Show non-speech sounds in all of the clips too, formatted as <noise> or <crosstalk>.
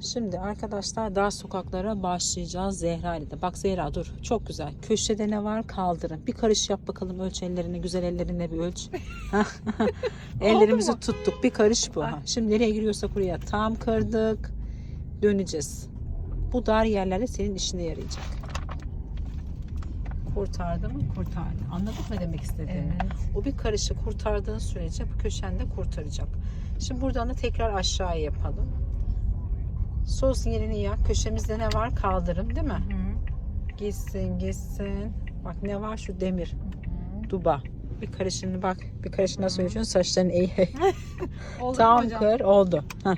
Şimdi arkadaşlar dar sokaklara başlayacağız Zehra ile de. Bak Zehra dur çok güzel. Köşede ne var kaldırın. Bir karış yap bakalım ölç ellerini güzel ellerine bir ölç. <laughs> <laughs> Ellerimizi tuttuk bir karış bu. Ha, Şimdi nereye giriyorsak oraya tam kırdık. Döneceğiz. Bu dar yerlerde senin işine yarayacak. Kurtardı mı? Kurtardı. Anladık mı demek istediğimi? O bir karışı kurtardığın sürece bu köşen de kurtaracak. Şimdi buradan da tekrar aşağıya yapalım. Sol sinyalini yak. Köşemizde ne var? Kaldırım değil mi? Hı. Gitsin gitsin. Bak ne var? Şu demir. Duba. Bir karışını bak. Bir karışı nasıl ölçüyorsun? Saçların iyi. <laughs> Oldu hocam? kır. Oldu. Heh.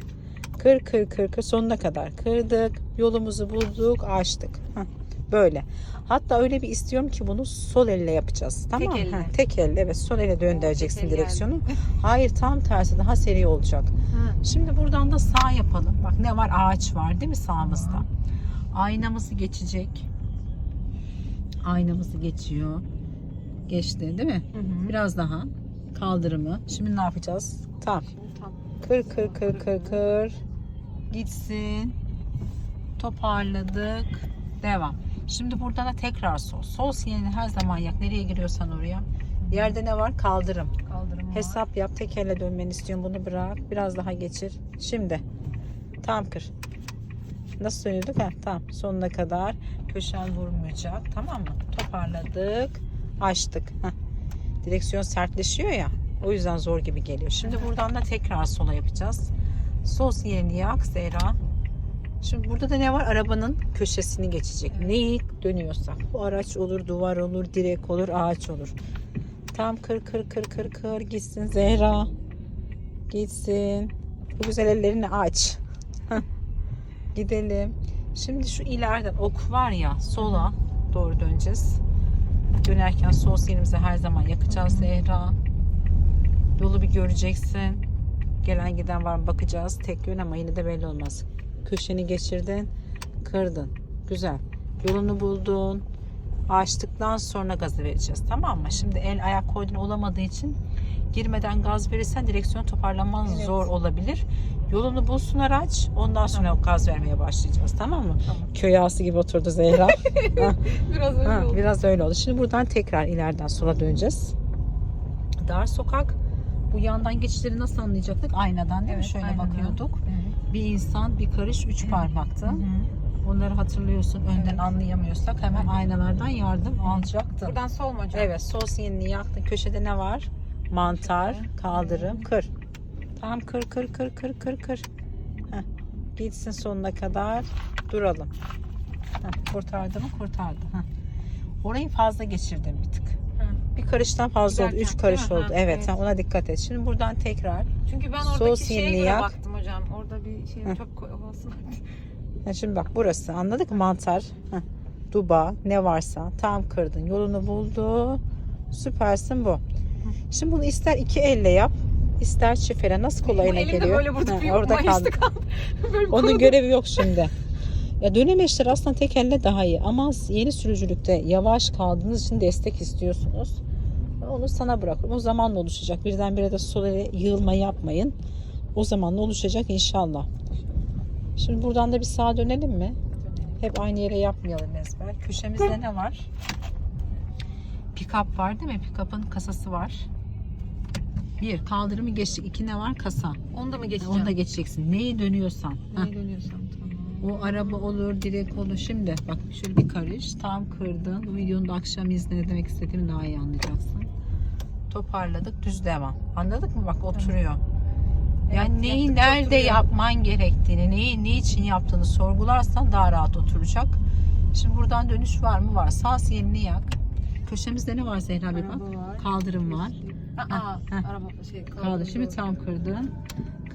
Kır kır kır kır. Sonuna kadar kırdık. Yolumuzu bulduk. Açtık. Heh. Böyle. Hatta öyle bir istiyorum ki bunu sol elle yapacağız. Tamam mı? elle. Heh, Tek elle. Evet sol ele döndüreceksin tek el direksiyonu. <laughs> Hayır tam tersi daha seri olacak. Hı. Şimdi buradan da sağ yapalım. Bak ne var? Ağaç var değil mi sağımızda? Aynamızı geçecek. Aynamızı geçiyor. Geçti değil mi? Hı. Biraz daha kaldırımı. Şimdi ne yapacağız? Tam. Tam. Kır kır kır kır kır. Gitsin. Toparladık. Devam. Şimdi buradan da tekrar sol. Sol sinyalini her zaman yak. Nereye giriyorsan oraya. Yerde ne var? Kaldırım. Kaldırım var. Hesap yap. Tek elle dönmeni istiyorum. Bunu bırak. Biraz daha geçir. Şimdi. Tam kır. Nasıl dönüyorduk? Ha, tamam. Sonuna kadar. Köşen vurmayacak. Tamam mı? Toparladık. Açtık. Heh. Direksiyon sertleşiyor ya. O yüzden zor gibi geliyor. Şimdi buradan da tekrar sola yapacağız. Sol sinyalini yak Zehra. Şimdi burada da ne var? Arabanın köşesini geçecek. Neyi dönüyorsak. Bu araç olur, duvar olur, direk olur, ağaç olur. Tam kır kır kır kır kır gitsin Zehra. Gitsin. Bu güzel ellerini aç. Gidelim. Şimdi şu ileriden ok var ya sola doğru döneceğiz. Dönerken sol sinyalimizi her zaman yakacağız Zehra. Yolu bir göreceksin. Gelen giden var mı bakacağız. Tek yön ama yine de belli olmaz. Köşeni geçirdin. Kırdın. Güzel. Yolunu buldun. Açtıktan sonra gazı vereceğiz. Tamam mı? Şimdi el ayak koordine olamadığı için girmeden gaz verirsen direksiyon toparlaman Evet. zor olabilir. Yolunu bulsun araç. Ondan sonra gaz vermeye başlayacağız. Tamam mı? Tamam. Köy ağası gibi oturdu Zehra. <laughs> Biraz öyle Ha, oldu. biraz öyle oldu. Şimdi buradan tekrar ileriden sola döneceğiz. Dar sokak. Bu yandan geçişleri nasıl anlayacaktık? Aynadan değil mi? Evet, Şöyle aynadan. bakıyorduk. Evet. Bir insan, bir karış, üç hı. Onları hatırlıyorsun. Önden Evet. anlayamıyorsak hemen aynalardan yardım alacaktın. Buradan sol mu hocam? Evet, sol sinyalini yaktın. Köşede ne var? Mantar, kaldırım, kır. Tamam kır kır kır kır kır kır. Heh. Gitsin sonuna kadar duralım. Heh, kurtardı mı? Kurtardı. Heh. Orayı fazla geçirdim bir tık. Hı. Bir karıştan fazla oldu. Giderken, Üç karış oldu. Ha, evet, evet. ona dikkat et. Şimdi buradan tekrar. Çünkü ben Sol oradaki şeye göre yak. baktım hocam. Orada bir şey Hı. çöp kovası var. Ha, şimdi bak burası. Anladık? Mantar. Heh. Duba. Ne varsa. Tam kırdın. Yolunu buldu. Süpersin bu. Şimdi bunu ister iki elle yap. ister çift elle. Nasıl kolayına elimde geliyor? böyle burada bir orada kaldı. kaldı. <laughs> böyle Onun görevi yok şimdi. Ya dönemeçler aslında tek elle daha iyi ama yeni sürücülükte yavaş kaldığınız için destek istiyorsunuz. Onu sana bırakıyorum. O zamanla oluşacak. Birdenbire de sol ele yığılma yapmayın. O zamanla oluşacak inşallah. Şimdi buradan da bir sağa dönelim mi? Hep aynı yere yapmayalım ezber. Köşemizde ne var? Pikap var değil mi? Pikapın kasası var. Bir, kaldırımı geçtik. İki ne var? Kasa. Onu da mı geçeceğim? Onu da geçeceksin. Neyi dönüyorsan. Heh. Neye dönüyorsam tamam. O araba olur, direk olur. Şimdi bak şöyle bir karış. Tam kırdın. Bu videonun da akşam izle ne demek istediğimi daha iyi anlayacaksın. Toparladık. Düz devam. Anladık mı? Bak oturuyor. Yani Evet, neyi nerede yapman gerektiğini, neyi ne için yaptığını sorgularsan daha rahat oturacak. Şimdi buradan dönüş var mı? Var. Sağ sinyalini yak. Köşemizde ne var Zehra bir bak? Var. Kaldırım var. Aa, heh. araba şey kaldı. Şimdi tam kırdın.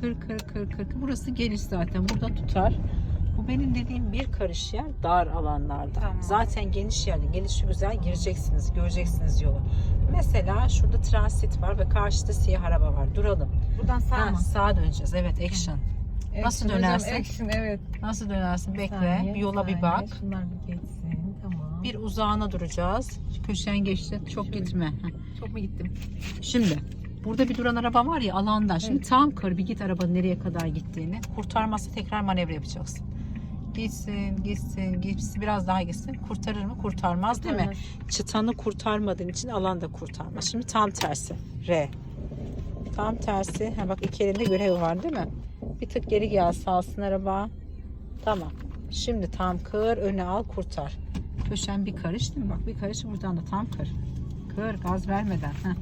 Kır kır kır kır. kır. Burası geniş zaten. Burada tutar. Bu benim dediğim bir karış yer dar alanlarda. Tamam. Zaten geniş yerde gelişi güzel gireceksiniz. Göreceksiniz yolu. Mesela şurada transit var ve karşıda siyah araba var. Duralım. Buradan sağ Ha, mı? sağa döneceğiz. Evet action. Nasıl Action hocam, dönersin? Action evet. Nasıl dönersin? Bekle. Saniye, bir yola bir bak. Şunlar bir geçsin. Tamam. Bir uzağına duracağız. Köşen geçti. Çok Şöyle. gitme. Çok mu gittim? Şimdi Burada bir duran araba var ya alanda. Şimdi tam kır bir git arabanın nereye kadar gittiğini. Kurtarmazsa tekrar manevra yapacaksın. Gitsin, gitsin, gitsin. Biraz daha gitsin. Kurtarır mı? Kurtarmaz değil mi? Çıtanı kurtarmadığın için alan da kurtarmaz. Şimdi tam tersi. R. Tam tersi. Ha bak iki elinde görev var değil mi? Bir tık geri gel salsın araba. Tamam. Şimdi tam kır, öne al, kurtar. Köşen bir karış değil mi? Bak bir karış buradan da tam kır. Kır, gaz vermeden. Heh.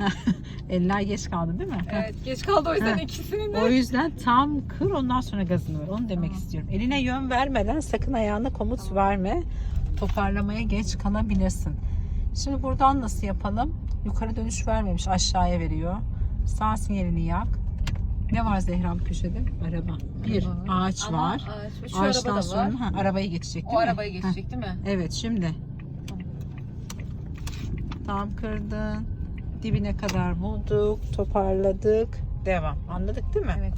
<laughs> Eller geç kaldı değil mi? Evet geç kaldı o yüzden Ha. ikisinin de. O yüzden tam kır ondan sonra gazını ver. Onu demek Tamam. istiyorum. Eline yön vermeden sakın ayağına komut verme. Toparlamaya geç kalabilirsin. Şimdi buradan nasıl yapalım? Yukarı dönüş vermemiş. Aşağıya veriyor. Sağ sinyalini yak. Ne var Zehra bu köşede? Araba. Bir Araba. ağaç Ama var. Ağaç. Şu Ağaçtan araba da sonra var. ha, arabayı geçecek değil O mi? arabayı Heh. geçecek değil mi? Evet şimdi. Tam kırdın. Dibine kadar bulduk. Toparladık. Devam. Anladık değil mi? Evet.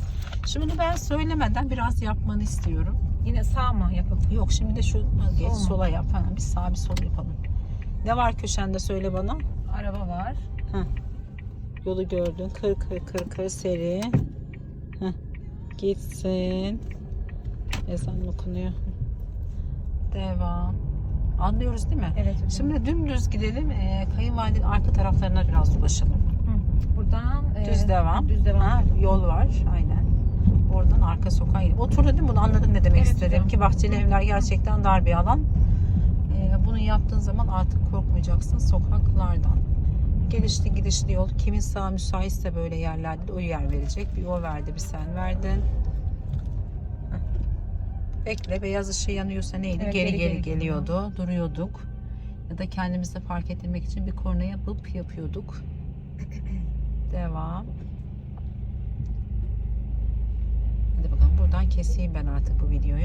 Şimdi bunu ben söylemeden biraz yapmanı istiyorum. Yine sağ mı yapıp? Yok şimdi de şu geç mu? sola yap. Ha, bir sağ bir sol yapalım. Ne var köşende söyle bana. Araba var. Yolu gördün. Kır kır kır kır seri. Heh. Gitsin. Ezan okunuyor. Devam. Anlıyoruz değil mi? Evet hocam. Şimdi dümdüz gidelim. Ee, kayınvalidenin arka taraflarına biraz dolaşalım. Hı. buradan e, Düz devam. Düz devam. Ha, yol var. Aynen. Oradan arka sokağa gidelim. Oturdu değil mi? Bunu anladın ne demek Evet, istedim. hocam. Ki bahçeli evler gerçekten dar bir alan. Ee, bunu yaptığın zaman artık korkmayacaksın sokaklardan. Gelişli gidişli yol. Kimin sağ müsaitse böyle yerlerde de o yer verecek. Bir o verdi bir sen verdin. Bekle beyaz ışığı yanıyorsa neydi? Evet, geri, geri geri geliyordu. Duruyorduk. Ya da kendimizi fark ettirmek için bir kornaya bıp yapıyorduk. <clears throat> Devam. Hadi bakalım buradan keseyim ben artık bu videoyu.